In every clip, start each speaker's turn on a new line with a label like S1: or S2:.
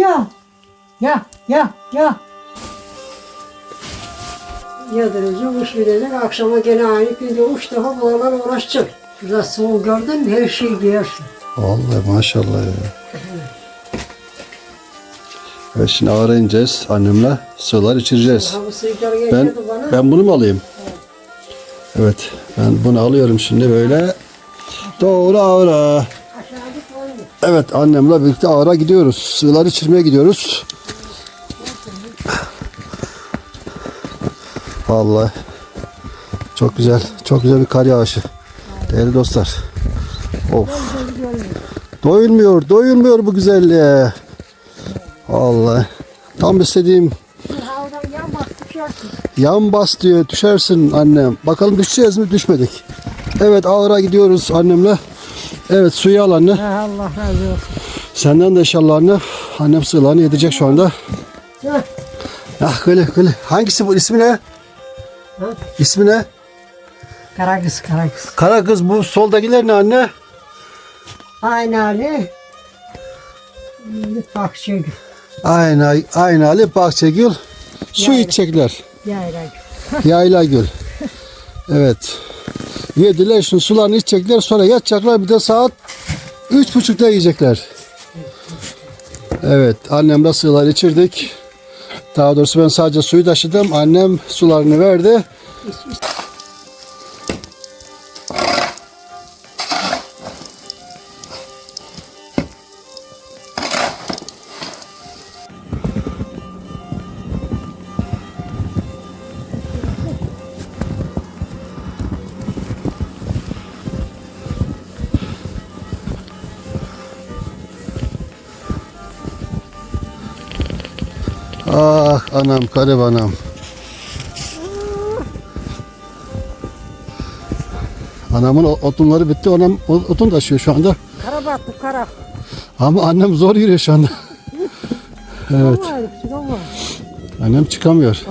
S1: Ya. Ya. Ya. Ya. Yadıracak, uç gidecek. Akşama gene aynı günde uç defa buralar uğraşacak. Şurada soğuk gördün mü her şeyi giyiyorsun.
S2: Vallahi maşallah ya. Evet şimdi ineceğiz annemle. Sular içireceğiz.
S1: Ha bu sigara
S2: Ben
S1: getirdi bana.
S2: ben bunu mu alayım? Evet. Ben bunu alıyorum şimdi böyle. Doğru ağra. Evet annemle birlikte ağara gidiyoruz. Sığlar içirmeye gidiyoruz. Vallahi çok güzel. Çok güzel bir kar yağışı. Değerli dostlar. Of. Doyulmuyor, doyulmuyor bu güzelliğe. Vallahi. Tam istediğim
S1: yan
S2: bas diyor. Düşersin annem. Bakalım düşeceğiz mi? Düşmedik. Evet ağıra gidiyoruz annemle. Evet suyu al anne.
S1: Allah razı olsun.
S2: Senden de inşallah anne. Annem sığlarını yedirecek şu anda.
S1: Heh.
S2: Ah böyle böyle. Hangisi bu? İsmi ne?
S1: Ha?
S2: İsmi ne?
S1: Kara kız, kara kız.
S2: Kara kız bu soldakiler ne anne?
S1: Aynı Ali. Bak şimdi.
S2: Ayna, Aynalı Bahçegül. Su
S1: Yayla.
S2: içecekler.
S1: Yayrak.
S2: Yayla Gül. Evet. Yediler şu sularını içecekler sonra yatacaklar bir de saat üç buçukta yiyecekler. Evet annemle sığlar içirdik. Daha doğrusu ben sadece suyu taşıdım. Annem sularını verdi. Ah anam karım anam. Anamın o- odunları bitti. Anam o- odun taşıyor şu anda.
S1: Kara battı, kara.
S2: Ama annem zor yürüyor şu anda. Evet.
S1: Var.
S2: Annem çıkamıyor.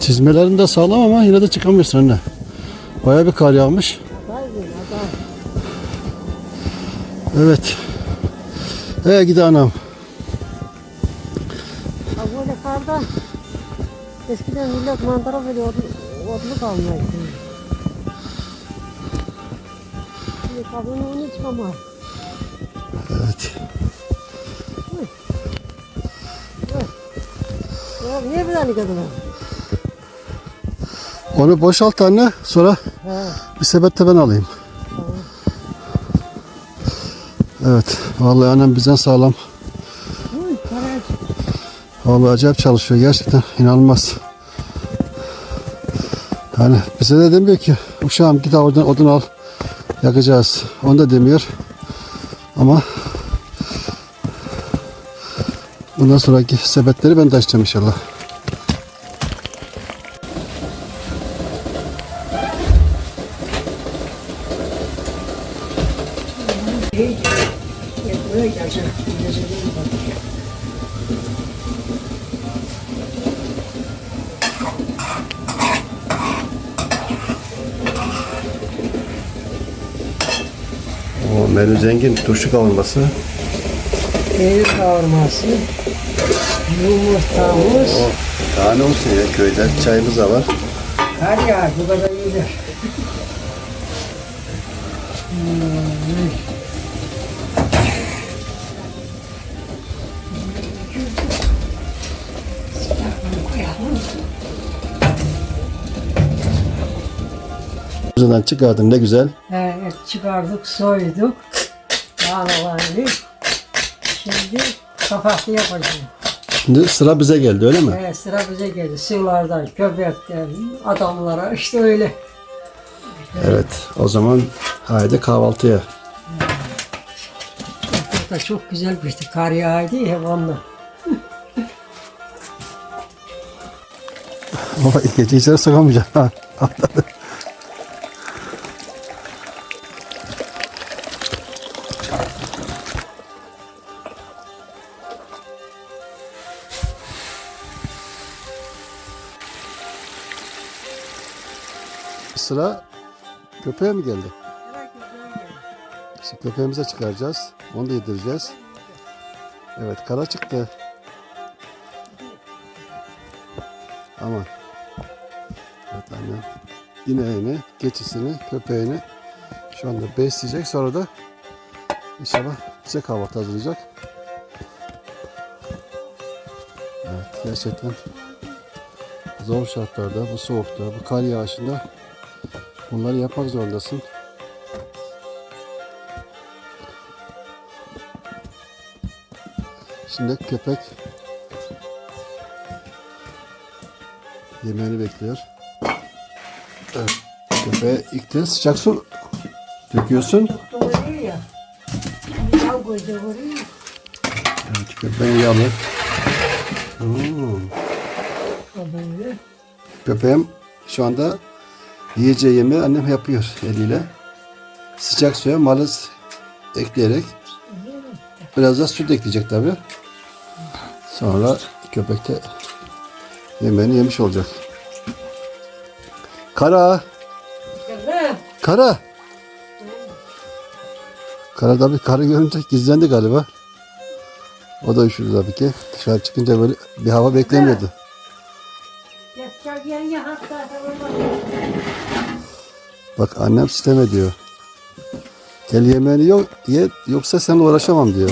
S2: Çizmelerin de sağlam ama yine de çıkamıyorsun anne. Baya bir kar yağmış. Evet. Ee gidi anam.
S1: Böyle karda eskiden millet manzara veriyordu, odlu kalmaya gidiyor. Şimdi kadını onu çıkamaz.
S2: Evet.
S1: Ya niye bir tane kadın var?
S2: Onu boşalt anne. Sonra
S1: He.
S2: bir sepette ben alayım. Evet. Vallahi annem bizden sağlam.
S1: Uy.
S2: Vallahi acayip çalışıyor gerçekten inanılmaz. Yani bize de demiyor ki uşağım git oradan odun al yakacağız. Onu da demiyor. Ama bundan sonraki sepetleri ben taşıyacağım inşallah. Menü zengin. Turşu kavurması.
S1: Peynir kavurması. Yumurtamız.
S2: Daha ne olsun ya köyde çayımız da var.
S1: Kar yağar, bu kadar iyidir.
S2: Buradan çıkardın ne güzel.
S1: Evet, çıkardık, soyduk. Yağlavarını. Şimdi kapaklı yapacağım.
S2: Şimdi sıra bize geldi öyle mi?
S1: Evet, sıra bize geldi. Sığlardan, köpekten, adamlara işte öyle.
S2: Evet. O zaman haydi kahvaltıya.
S1: Burada çok güzel bir işte kar yağdı ya onunla.
S2: Baba gece içeri sokamayacağım. Ha, atladı. Sıra köpeğe mi geldi? İşte köpeğimize çıkaracağız. Onu da yedireceğiz. Evet kara çıktı. Aman. Evet annem ineğini, keçisini, köpeğini şu anda besleyecek. Sonra da inşallah bize kahvaltı hazırlayacak. Evet gerçekten zor şartlarda, bu soğukta, bu kar yağışında bunları yapmak zorundasın. Şimdi köpek yemeğini bekliyor. Evet. Köpeğe ilk de sıcak su döküyorsun. Evet, köpeğin yalı. Hmm. Köpeğim şu anda yiyeceği yemeği annem yapıyor eliyle. Sıcak suya malız ekleyerek biraz da süt ekleyecek tabi. Sonra köpek de yemeğini yemiş olacak. Kara,
S1: Kızım.
S2: kara. Kara tabi karı görünce gizlendi galiba. O da üşüdü tabii ki. Dışarı çıkınca böyle bir hava beklemiyordu.
S1: Yatacak yerine hatta tamam.
S2: Bak annem sistem ediyor. Gel yemeğini yok, ye, yoksa seninle uğraşamam diyor.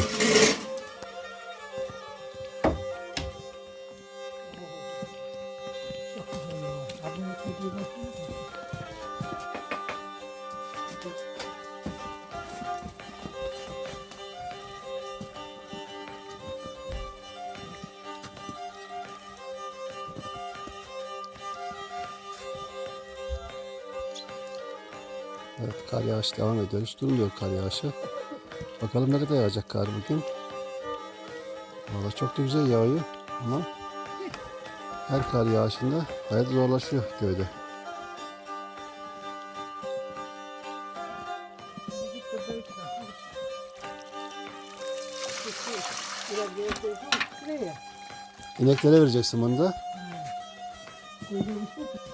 S2: Evet kar yağışı devam ediyor. Hiç durmuyor kar yağışı. Bakalım ne kadar yağacak kar bugün. Valla çok da güzel yağıyor ama her kar yağışında hayat zorlaşıyor köyde. İneklere vereceksin bunu da.
S1: Su